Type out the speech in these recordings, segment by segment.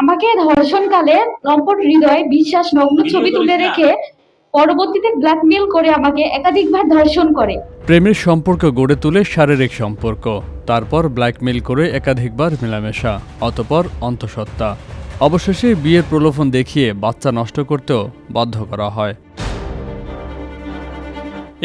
আমাকে ধর্ষণকালে লম্পট হৃদয় বিশ্বাস নগ্ন ছবি তুলে রেখে পরবর্তীতে ব্ল্যাকমেল করে আমাকে একাধিকবার ধর্ষণ করে। প্রেমের সম্পর্ক গড়ে তুলে শারীরিক সম্পর্ক তারপর ব্ল্যাকমেইল করে একাধিকবার মেলামেশা অতপর অন্তঃসত্ত্বা। অবশেষে বিয়ের প্রলোভন দেখিয়ে বাচ্চা নষ্ট করতেও বাধ্য করা হয়।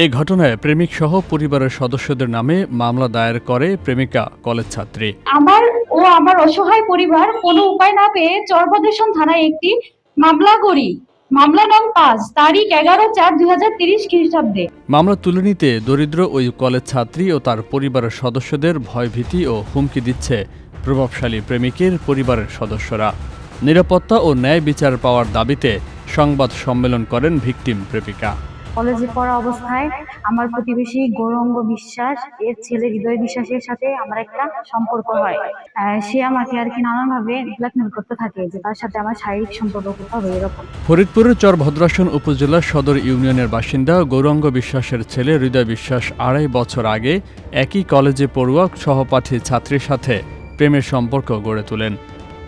এই ঘটনায় প্রেমিক সহ পরিবারের সদস্যদের নামে মামলা দায়ের করে প্রেমিকা কলেজ ছাত্রী। আমার ও আমার অসহায় পরিবার, কোনো উপায় না পেয়ে চরভদ্রেশন থানায় একটি মামলা করি মামলা নং পাঁচ, তারিখ এগারো চার দুই হাজার তিরিশ খ্রিস্টাব্দে। মামলা তুলে নিতে দরিদ্র ওই কলেজ ছাত্রী ও তার পরিবারের সদস্যদের ভয়ভীতি ও হুমকি দিচ্ছে প্রভাবশালী প্রেমিকের পরিবারের সদস্যরা। নিরাপত্তা ও ন্যায় বিচার পাওয়ার দাবিতে সংবাদ সম্মেলন করেন ভিকটিম প্রেমিকা। কলেজে পড়া অবস্থায় আমার প্রতিবেশী গৌরঙ্গ বিশ্বাস এর ছেলে হৃদয় বিশ্বাসের সাথে আমার একটা সম্পর্ক হয়। সে আমাকে আর কি নানানভাবে ব্ল্যাকমেল করতে থাকে যে তার সাথে আমার শারীরিক সম্পর্ক করতে হবে এরকম। ফরিদপুরের চর ভদ্রাসন উপজেলার সদর ইউনিয়নের বাসিন্দা গৌরাঙ্গ বিশ্বাসের ছেলে হৃদয় বিশ্বাস আড়াই বছর আগে একই কলেজে পড়ুয়া সহপাঠী ছাত্রীর সাথে প্রেমের সম্পর্ক গড়ে তোলেন।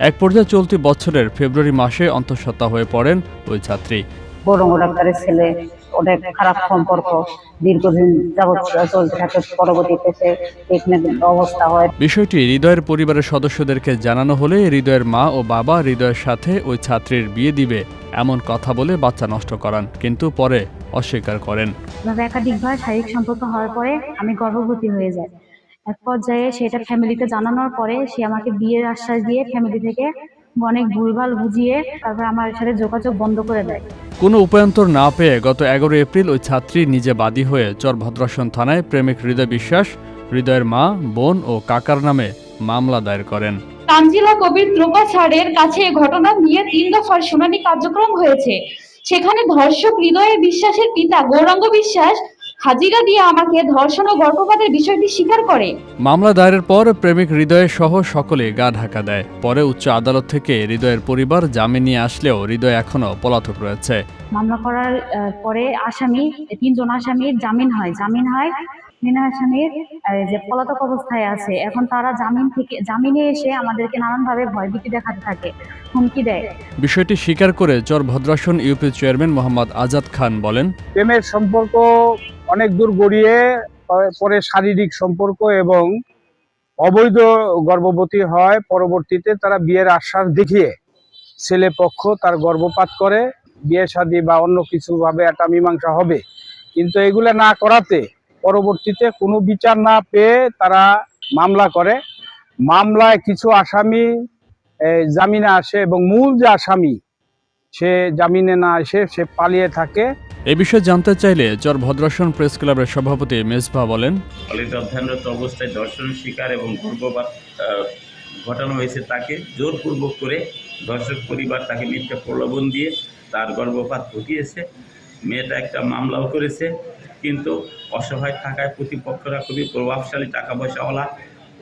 এক পর্যায়ে চলতি বছরের ফেব্রুয়ারি মাসে অন্তঃসত্ত্বা হয়ে পড়েন ওই ছাত্রী। বৌরঙ্গ ডাক্তারের ছেলে অনেক খারাপ সম্পর্ক দীর্ঘদিন যাবৎ চলতে থাকে পরবর্তীতে সে অবস্থা হয়। বিষয়টি হৃদয়ের পরিবারের সদস্যদেরকে জানানো হলে হৃদয়ের মা ও বাবা হৃদয়ের সাথে ওই ছাত্রীর বিয়ে দিবে এমন কথা বলে বাচ্চা নষ্ট করান কিন্তু পরে অস্বীকার করেন। এভাবে একাধিকবার শারীরিক সম্পর্ক হওয়ার পরে আমি গর্ভবতী হয়ে যাই। এক পর্যায়ে সেটা ফ্যামিলিতে জানানোর পরে সে আমাকে বিয়ের আশ্বাস দিয়ে ফ্যামিলি থেকে অনেক ভুলভাল বুঝিয়ে তারপর আমার সাথে যোগাযোগ বন্ধ করে দেয়। কোনো উপায়ন্তর না পেয়ে গত এগারো এপ্রিল ওই ছাত্রী নিজে বাদী হয়ে চর ভদ্রাসন থানায় প্রেমিক হৃদয় বিশ্বাস হৃদয়ের মা বোন ও কাকার নামে মামলা দায়ের করেন। তানজিলা কবির দ্রোপা ছাড়ের কাছে এ ঘটনা নিয়ে তিন দফার শুনানি কার্যক্রম হয়েছে। সেখানে ধর্ষক হৃদয়ে বিশ্বাসের পিতা গৌরাঙ্গ বিশ্বাস হাজিরা দিয়ে আমাকে ধর্ষণ ও গর্ভপাতের বিষয়টি স্বীকার করে। মামলা দায়েরের পর প্রেমিক হৃদয় সহ সকলে গা ঢাকা দেয়। পরে উচ্চ আদালত থেকে হৃদয়ের পরিবার জামিন নিয়ে আসলেও হৃদয় এখনও পলাতক রয়েছে। মামলা করার পরে আসামি তিনজন আসামির জামিন হয়। জামিন হয় তিন আসামির যে পলাতক অবস্থায় আছে। এখন তারা জামিন থেকে জামিনে এসে আমাদেরকে নানানভাবে ভয়ভীতি দেখাতে থাকে হুমকি দেয়। বিষয়টি স্বীকার করে চর ভদ্রাসন ইউপি চেয়ারম্যান মোহাম্মদ আজাদ খান বলেন প্রেমের সম্পর্ক অনেক দূর গড়িয়ে পরে- শারীরিক সম্পর্ক এবং অবৈধ গর্ভবতী হয়। পরবর্তীতে তারা বিয়ের আশ্বাস দেখিয়ে ছেলে পক্ষ তার গর্ভপাত করে। বিয়ে শাদী বা অন্য কিছু ভাবে একটা মীমাংসা হবে। কিন্তু এগুলো না করাতে পরবর্তীতে কোনো বিচার না পেয়ে তারা মামলা করে। মামলায় কিছু আসামি জামিনে আসে এবং মূল যে আসামি সে জামিনে না এসে সে পালিয়ে থাকে। এ বিষয়ে জানতে চাইলে চর ভদ্রাসন প্রেস ক্লাবের সভাপতি মেজভা বলেন। কলেজে অধ্যয়নরত অবস্থায় ধর্ষণের শিকার এবং গর্ভপাত ঘটানো হয়েছে তাকে জোরপূর্বক করে ধর্ষক পরিবার তাকে মিথ্যা প্রলোভন দিয়ে তার গর্ভপাত ঘটিয়েছে। মেয়েটা একটা মামলাও করেছে কিন্তু অসহায় থাকায় প্রতিপক্ষরা খুবই প্রভাবশালী টাকা পয়সাওয়ালা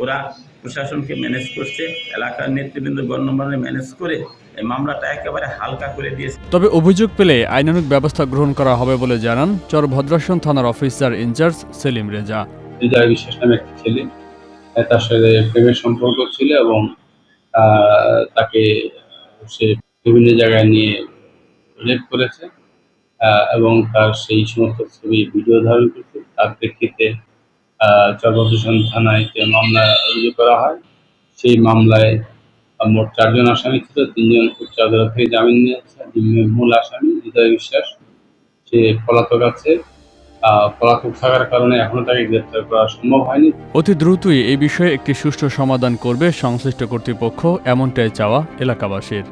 ওরা প্রশাসনকে ম্যানেজ করছে এলাকার নেতৃবৃন্দ গণ্যমান্য ম্যানেজ করে এই মামলাটা একেবারে হালকা করে দিয়েছে। তবে অভিযোগ পেলে আইনানুগ ব্যবস্থা গ্রহণ করা হবে বলে জানান চর ভদ্রাসন থানার officer in charge Selim Reza. Hridoy Biswas নামে একটি ছেলে তার সাথে প্রেমের সম্পর্ক ছিল এবং আহ, তাকে সে বিভিন্ন জায়গায় নিয়ে রেপ করেছে আহ, এবং তার সেই সমস্ত ছবি ভিডিও ধারণ করছে। তার প্রেক্ষিতে চর্বভূষণ থানায় যে মামলা রুজু করা হয়, সেই মামলায় মোট চারজন আসামি ছিল, তিনজন উচ্চ আদালত থেকে জামিন নিয়েছে মূল আসামি, হৃদয় বিশ্বাস, সে পলাতক আছে। পলাতক থাকার কারণে এখনও তাকে গ্রেপ্তার করা সম্ভব হয়নি। অতি দ্রুতই এই বিষয়ে একটি সুষ্ঠু সমাধান করবে সংশ্লিষ্ট কর্তৃপক্ষ, এমনটাই চাওয়া এলাকাবাসীর।